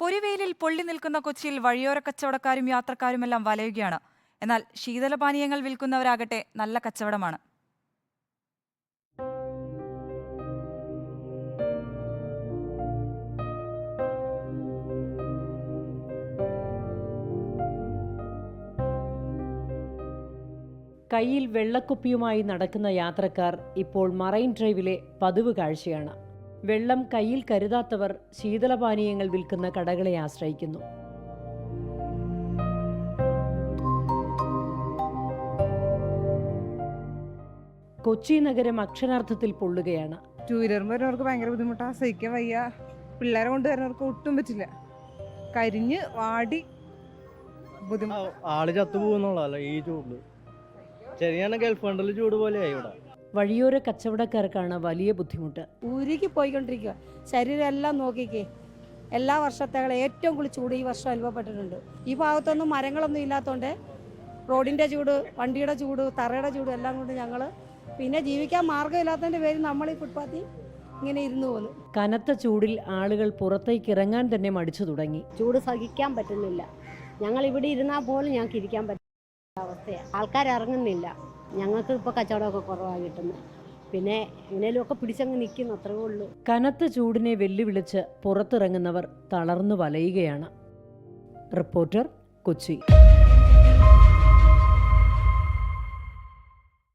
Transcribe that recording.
പൊരിവെയിലിൽ പൊള്ളി നിൽക്കുന്ന കൊച്ചിയിൽ വഴിയോര കച്ചവടക്കാരും യാത്രക്കാരുമെല്ലാം വലയുകയാണ്. എന്നാൽ ശീതളപാനീയങ്ങൾ വിൽക്കുന്നവരാകട്ടെ നല്ല കച്ചവടമാണ്. കയ്യിൽ വെള്ളക്കുപ്പിയുമായി നടക്കുന്ന യാത്രക്കാർ ഇപ്പോൾ മറൈൻ ഡ്രൈവിലെ പതിവ് കാഴ്ചയാണ്. വെള്ളം കയ്യിൽ കരുതാത്തവർ ശീതളപാനീയങ്ങൾ വിൽക്കുന്ന കടകളെ ആശ്രയിക്കുന്നു. കൊച്ചി നഗരം അക്ഷരാർത്ഥത്തിൽ പൊള്ളുകയാണ്. ടൂ വീലർ വരുന്നവർക്ക് ഭയങ്കര ബുദ്ധിമുട്ടാണ് സഹിക്കാൻ വയ്യ. പിള്ളേരെ കൊണ്ടുവരുന്നവർക്ക് ഒട്ടും പറ്റില്ല. കരിഞ്ഞ് വാടി ബുദ്ധിമുട്ട് ആൾ ചത്തു പോകുന്നുള്ളതല്ല ഈ ചൂടിൽ ശരിയാണ് ഗൾഫ് കണ്ടൽ ചൂട് പോലെയായി ഇവിടെ. വഴിയോര കച്ചവടക്കാർക്കാണ് വലിയ ബുദ്ധിമുട്ട്. ഉരുകി പോയിക്കൊണ്ടിരിക്കുക ശരീരം എല്ലാം നോക്കിക്കേ. എല്ലാ വർഷത്തേക്കാളും ഏറ്റവും കൂടുതൽ ചൂട് ഈ വർഷം അനുഭവപ്പെട്ടിട്ടുണ്ട്. ഈ ഭാഗത്തൊന്നും മരങ്ങളൊന്നും ഇല്ലാത്തതുകൊണ്ട് റോഡിന്റെ ചൂട് വണ്ടിയുടെ ചൂട് തറയുടെ ചൂട് എല്ലാം കൊണ്ട് ഞങ്ങൾ പിന്നെ ജീവിക്കാൻ മാർഗമില്ലാത്തതിന്റെ പേര് നമ്മൾ ഈ ഫുട്പാത്തിൽ ഇങ്ങനെ ഇരുന്ന് പോകുന്നു കനത്ത ചൂടിൽ ആളുകൾ പുറത്തേക്ക് ഇറങ്ങാൻ തന്നെ മടിച്ചു തുടങ്ങി. ചൂട് സഹിക്കാൻ പറ്റുന്നില്ല. ഞങ്ങൾ ഇവിടെ ഇരുന്നാൽ പോലും ഞങ്ങൾക്ക് ഇരിക്കാൻ പറ്റുന്ന അവസ്ഥയാണ് ആൾക്കാർ ഇറങ്ങുന്നില്ല. ഞങ്ങൾക്ക് ഇപ്പോൾ കച്ചവടമൊക്കെ കുറവാണ് കിട്ടുന്നത് പിന്നെ എങ്ങനെയൊക്കെ പിടിച്ചങ്ങ് നിൽക്കുന്നു അത്രേ ഉള്ളൂ. കനത്ത ചൂടിനെ വെല്ലുവിളിച്ച് പുറത്തിറങ്ങുന്നവർ തളർന്നു വലയുകയാണ്. റിപ്പോർട്ടർ കൊച്ചി.